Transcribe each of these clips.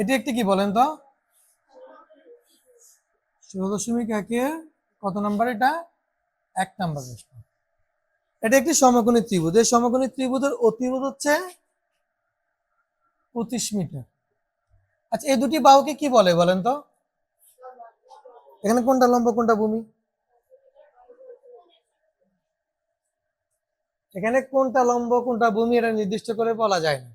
এটি একটি কি বলেন তো? ষোলো দশমিক একে কত নাম্বার এটা? এক নাম্বার প্রশ্ন। এটা একটি সমকোণী ত্রিভুজ। এই সমকোণী ত্রিভুজের অতিভুজ হচ্ছে পঁচিশ মিটার। আচ্ছা এই দুটি বাহুকে কি বলে বলেন তো? এখানে কোনটা লম্ব, কোনটা ভূমি? এখানে কোনটা লম্ব, কোনটা ভূমি এটা নির্দিষ্ট করে বলা যায় না।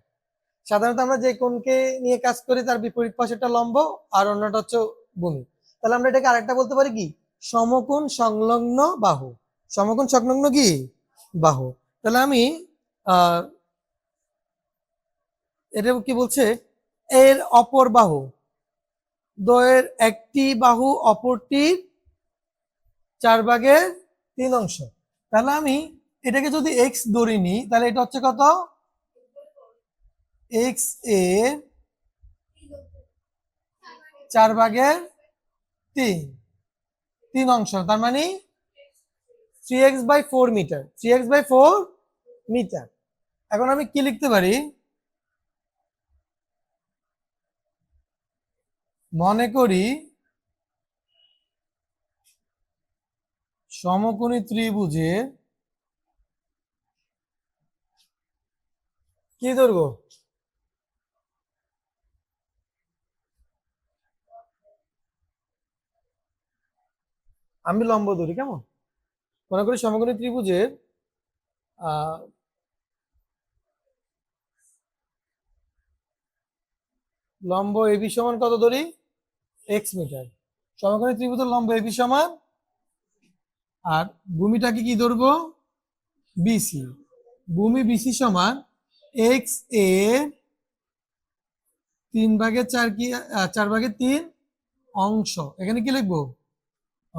সাধারণত আমরা যে কোণকে নিয়ে কাজ করি, তার বিপরীত পাশেটা লম্ব আর অন্যটা হচ্ছে ভূমি। তাহলে আমরা এটাকে আরেকটা বলতে পারি কি? সমকোণ সংলগ্ন বাহু। সমকোণ সংলগ্ন কি? বাহু। তাহলে আমি এটা কি বলছে? এর অপর বাহু। দ্বয়ের একটি বাহু অপরটির চার ভাগের তিন অংশ। তাহলে আমি এটাকে যদি এক্স ধরে নিই, তাহলে এটা হচ্ছে কত? এক্সের চার ভাগের তিন। তিন অংশ, তার মানে three X by four metre three X by four metre এখন আমি কি লিখতে পারি? মনে করি সমকোণী ত্রিভুজের কি দৈর্ঘ্য? আমি লম্ব ধরি কেমন? মনে করি সমকোণী ত্রিভুজের লম্ব এবি সমান কত ধরি এক্স মিটার। সমকোণী ত্রিভুজের লম্ব এবি সমান, আর ভূমিটাকে কি ধরবো? বিসি ভূমি বিসি সমান এক্স এ তিন ভাগের চার কি চার ভাগের তিন অংশ। এখানে কি লিখব?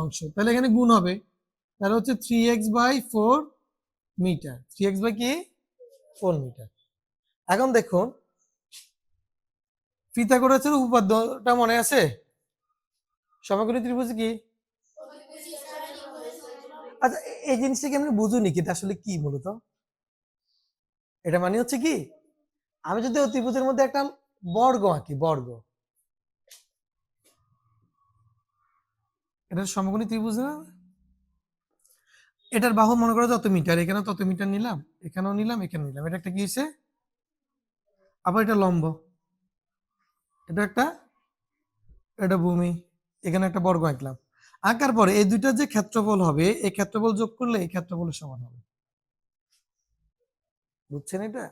অংশ। তাহলে এখানে গুণ হবে। তাহলে হচ্ছে three x by four metre three x by কি? ফোর মিটার এখন দেখুন, পিথাগোরাসের উপপাদ্যটা মনে আছে? সমকোণী ত্রিভুজ কি? আচ্ছা এই জিনিসটা কি আমি বুঝুনি কি আসলে কি মূলত? এটা মানে হচ্ছে কি? আমি যদি ত্রিভুজের মধ্যে একটা বর্গ আঁকি, বর্গ। এটা সমকোণী ত্রিভুজ না? এটার বাহু মনে করো যত মিটার এখানে তত মিটার নিলাম, এখানেও নিলাম এখানে নিলাম। এটা একটা কি হয়েছে? আবার এটা লম্ব। এটা একটা, এটা ভূমি, এখানে একটা বর্গ আঁকলাম। আঁকার পরে এই দুইটা যে ক্ষেত্রফল হবে, এই ক্ষেত্রফল যোগ করলে এই ক্ষেত্রফলের সমান হবে। বুঝছেন এটা?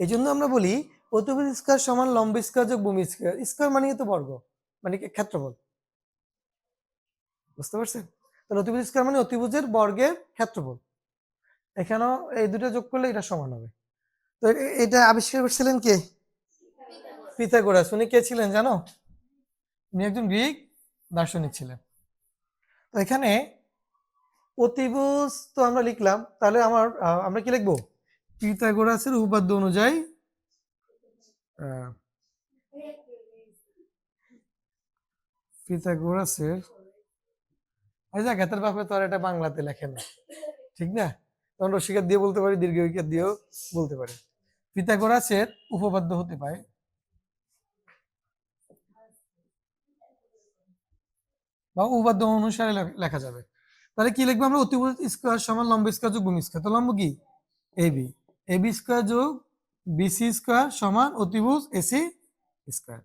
এই জন্য আমরা বলি অতিভুজ স্কয়ার সমান লম্ব স্কয়ার যোগ ভূমি স্কয়ার। স্কয়ার মানে তো বর্গ মানে ক্ষেত্রফল। বুঝতে পারছেন? তাহলে অতিভুজ স্কয়ার মানে অতিভুজের বর্গের ক্ষেত্রফল। এখানেও এই দুটো যোগ করলে এটা সমান হবে। তো এটা আবিষ্কার করছিলেন কে? পিথাগোরাস। উনি কে ছিলেন জানো? উনি একজন গ্রিক দার্শনিক ছিলেন। তো এখানে অতিভুজ তো আমরা লিখলাম, তাহলে আমার আমরা কি লিখব? পিথাগোরাসের উপপাদ্য অনুযায়ী পিথাগোরাসের এই যে গেতের বাপে তো আর এটা বাংলাতে লেখে না। ঠিক না? তখন রসিকার দিয়ে বলতে পারি, দীর্ঘ ইকার দিয়েও বলতে পারি। পিথাগোরাসের উপপাদ্য হতে পারে। বা উপপাদ্য অনুসারে লেখা যাবে। তাহলে কি লিখব আমরা? অতিভুজ স্কোয়ার সমান লম্ব স্কোয়ার যোগ ভূমি স্কোয়ার। তো লম্ব কি? এবি এবি স্কোয়ার যোগ বিসি স্কোয়ার সমান অতিভুজ এসি স্কোয়ার।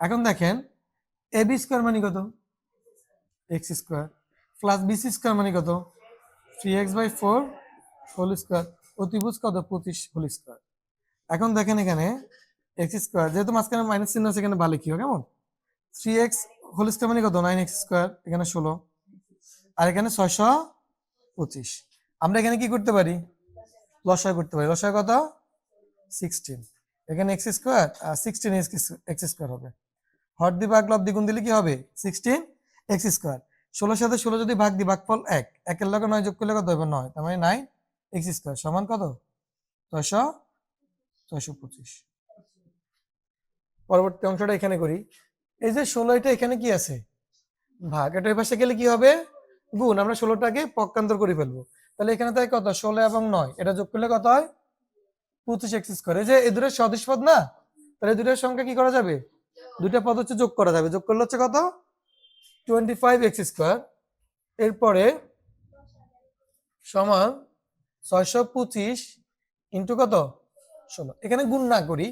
এখন দেখেন এবি স্কোয়ার মানে কত? X square. Plus BC square মানে কত? Three x by four whole square অতিভুজ কত? পঁচিশ হোল স্কোয়ার এখন দেখেন এখানে এক্স স্কোয়ার যেহেতু মাঝখানে মাইনাস চিহ্ন আছে, এখানে ভালো কি হয় কেমন? থ্রি এক্স হোল স্কোয়ার মানে কত? নাইন এক্স স্কোয়ার এখানে ষোলো। আর এখানে ছয়শো পঁচিশ। আমরা এখানে কি করতে পারি? লসায় করতে পারি। লসায় কত? সিক্সটিন এখানে এক্স স্কোয়ার আর সিক্সটিন এক্স স্কোয়ার হবে। হর দি ভাগ লব দ্বিগুণ দিলে কি হবে? সিক্সটিন এক্স স্কোয়ার ষোলোর সাথে ষোলো যদি ভাগ দি ভাগফল এক। একের লগে নয় যোগ করলে কত হবে নয়। তার মানে নাইন এক্স স্কোয়ার সমান কত? ছয়শো ছয়শো পঁচিশ। পরবর্তী অংশটা এখানে করি। এই যে ষোলোটা এখানে কি আছে? ভাগ। এটা ওই পাশে গেলে কি হবে? গুণ। আমরা ষোলোটাকে পক্ষান্তর করে ফেলব। তাহলে এখানে তাই কত? ষোলো এবং নয়। এটা যোগ করলে কত হয়? পঁচিশ এক্স স্কোয়ার এই যে এই দুটোর সদৃশ পদ না? তাহলে এই দুটোর সংখ্যা কি করা যাবে? দুইটা পদ হচ্ছে যোগ করা যাবে। যোগ করলে হচ্ছে কত? টোয়েন্টি ফাইভ এক্স স্কোয়ার এরপরে সমান ছয়শো পঁচিশ ইন্টু কত? ষোলো। এখানে গুণ না করি।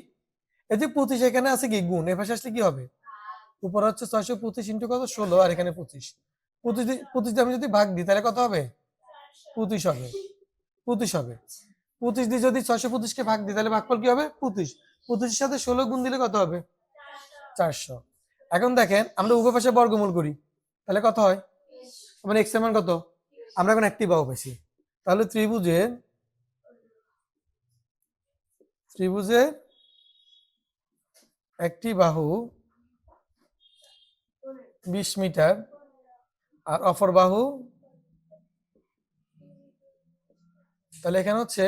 এই যে পঁচিশ এখানে আছে কি? গুণ। এ আসলে কি হবে? উপরে হচ্ছে ছয়শো পঁচিশ ইন্টু কত? ষোলো। আর এখানে পঁচিশ। পঁচিশ পঁচিশ আমি যদি ভাগ দিই, তাহলে কত হবে? পঁচিশ হবে। পঁচিশ হবে। পঁচিশ দিয়ে যদি ছয়শো পঁচিশকে ভাগ দিই, তাহলে ভাগফল কি হবে? পঁচিশ। পঁচিশের সাথে ষোলো গুণ দিলে কত হবে? চারশো। এখন দেখেন, আমরা উভয় পাশে বর্গমূল করি। তাহলে কত হয়? মানে এক্সের মান কত? আমরা এখন একটি বাহু পেয়েছি তাহলে ত্রিভুজের ত্রিভুজের একটি বাহু বিশ মিটার আর অপর বাহু তাহলে এখানে হচ্ছে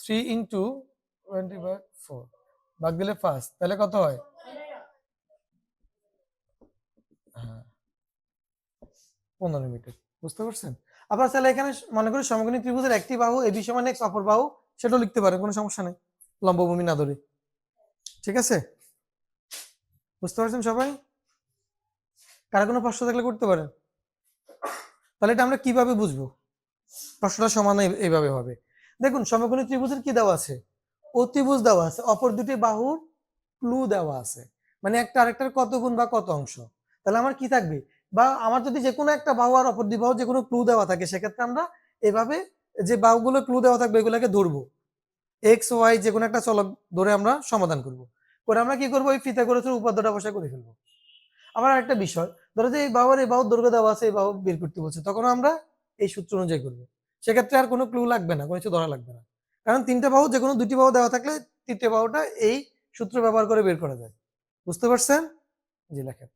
three into twenty by four ভাগ দিলে ফার্স্ট তাহলে কত হ্যাঁ? পনেরো মিটার, বুঝতে পারছেন? আপনার তাহলে এখানে মনে করি সমকোণী ত্রিভুজের একটি বাহু এবি সমান এক্স অপর বাহু, সেটাও লিখতে পারেন, কোনো সমস্যা নেই, লম্বভূমি না ধরে। ঠিক আছে? বুঝতে পারছেন সবাই? কারও কোনো প্রশ্ন থাকলে করতে পারেন। তাহলে এটা আমরা কীভাবে বুঝব? প্রশ্নটা সমান এইভাবে হবে। দেখুন সমকোণী ত্রিভুজের কি দেওয়া আছে? অতিভুজ দেওয়া আছে, অপর দুটি বাহুর ক্লু দেওয়া আছে। মানে একটা আরেকটার কত গুণ বা কত অংশ? তাহলে আমার কি থাকবে? বা আমার যদি যে কোনো একটা বাহু আর অপর দুই বাহু যে কোনো ক্লু দেওয়া থাকে, সেক্ষেত্রে আমরা এভাবে যে বাহুগুলো ক্লু দেওয়া থাকবে এগুলোকে ধরবো। এক্স ওয়াই যে কোনো একটা চলক ধরে আমরা সমাধান করব। করে আমরা কি করব? ওই ফিতা করে উপাদ্যটা বসে করে ফেলব। আবার একটা বিষয়, ধরো যে এই বাহুর এই বাহুর দৈর্ঘ্য দেওয়া আছে, এই বাহু বের করতে বলছে তখন আমরা এই সূত্র অনুযায়ী করব। সেক্ষেত্রে আর কোনো ক্লু লাগবে না, কোনো কিছু ধরা লাগবে না। কারণ তিনটা বাহু যে কোনো দুটি বাহু দেওয়া থাকলে তৃতীয় বাহুটা এই সূত্র ব্যবহার করে বের করা যায়। বুঝতে পারছেন? জি, লেখেন।